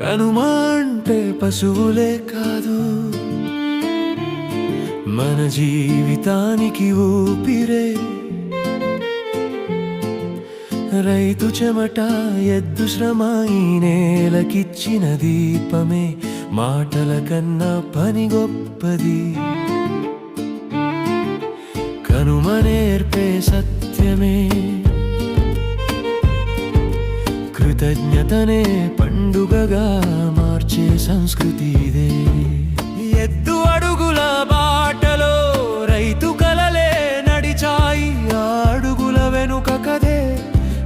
కనుమంటే పశువులే కాదు. మన జీవితానికి ఊపిరే. రైతు చెమట ఎద్దు శ్రమ ఈ నేలకిచ్చిన దీపమే. మాటల కన్నా పని గొప్పది. కనుమ పండుగగా మార్చే సంస్కృతి ఇదే. ఎద్దు అడుగుల బాటలో రైతు కలలే నడిచాయి. అడుగుల వెనుక కదే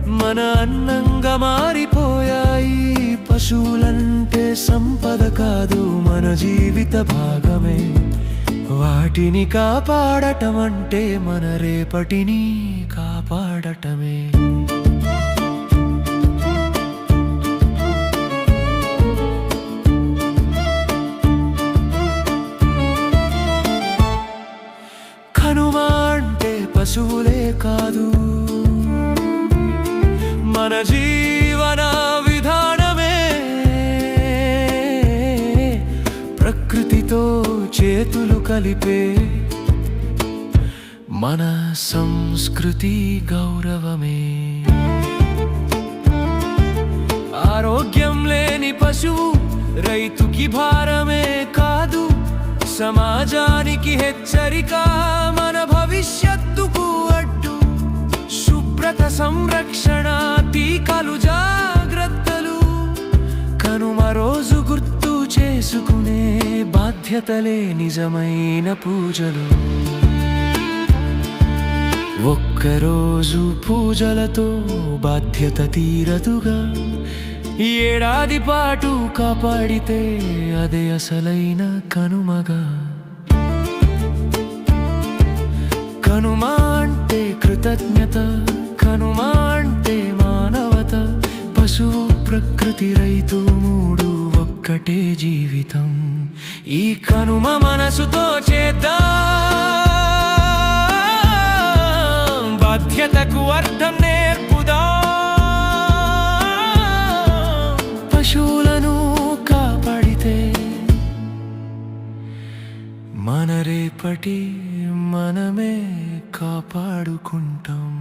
మన అన్నంగా మారిపోయాయి. పశువులంటే సంపద కాదు మన జీవిత భాగమే. వాటిని కాపాడటం అంటే మన రేపటిని కాపాడటమే. కనుమ అంటే పశువులే కాదు. మన జీవన విధానమే ప్రకృతితో చేతులు కలిపే మన సంస్కృతి గౌరవమే. ఆరోగ్యం లేని పశువు రైతుకి భారమే కాదు సమాజానికి హెచ్చరిక మన భవిష్యత్తుకు అడ్డు శుభ్రత సంరక్షణ టీకాలు జాగ్రత్తలు. కనుమ రోజు గుర్తు చేసుకునే బాధ్యతలే నిజమైన పూజలు. ఒక్కరోజు పూజలతో బాధ్యత తీరదుగా. ఏడాది పాటు కాపాడితే అదే అసలైన కనుమగా. కనుమ అంటే కృతజ్ఞత కనుమ అంటే మానవత. పశువు ప్రకృతి రైతు మూడు ఒక్కటే జీవితం. ఈ కనుమ మనసుతో చేద్దాం. బాధ్యతకు అర్థం మన మనమే కాపాడుకుంటాం.